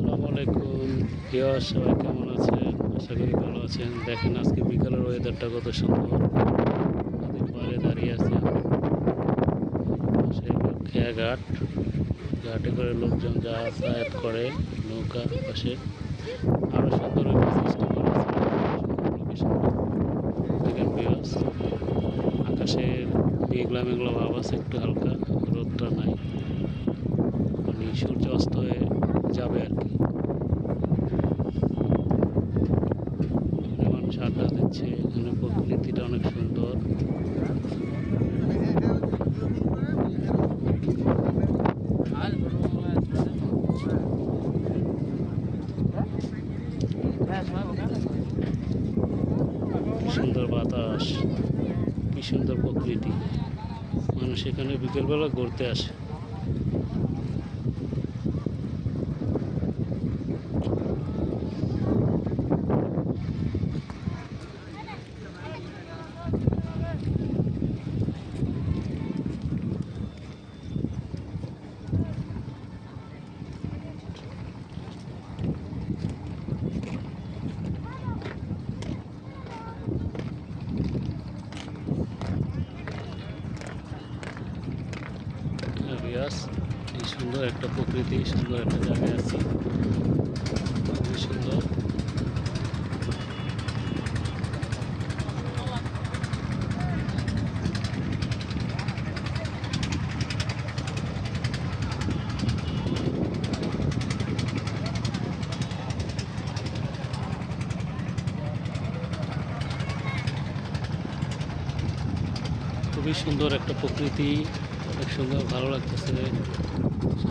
আসসালামু আলাইকুম। প্রিয় সবাই কেমন আছেন? আশা করি ভালো আছেন। দেখেন, আজকে বিকালের ওয়েদারটা কত সুন্দর। নদীর পাড়ে দাঁড়িয়ে আছে। খেয়া ঘাট। ঘাটে করে লোকজন যাতায়াত করে নৌকা পাশে। আরও সুন্দর আকাশের মেঘলা মেঘলা ভাব আছে, একটু হালকা। রোদটা নাই। সূর্য অস্ত হয়ে যাবে আর কি। মানুষ আড্ডা দিচ্ছে, এখানে প্রকৃতিটা অনেক সুন্দর। সুন্দর বাতাস, কি সুন্দর প্রকৃতি। মানুষ এখানে বিকেলবেলা ঘুরতে আসে। রিয়াস এই সুন্দর একটা প্রকৃতি সুন্দর একটা জায়গায় আছি। খুবই সুন্দর। খুবই সুন্দর একটা প্রকৃতি। অনেক সুন্দর ভালো লাগতেছে।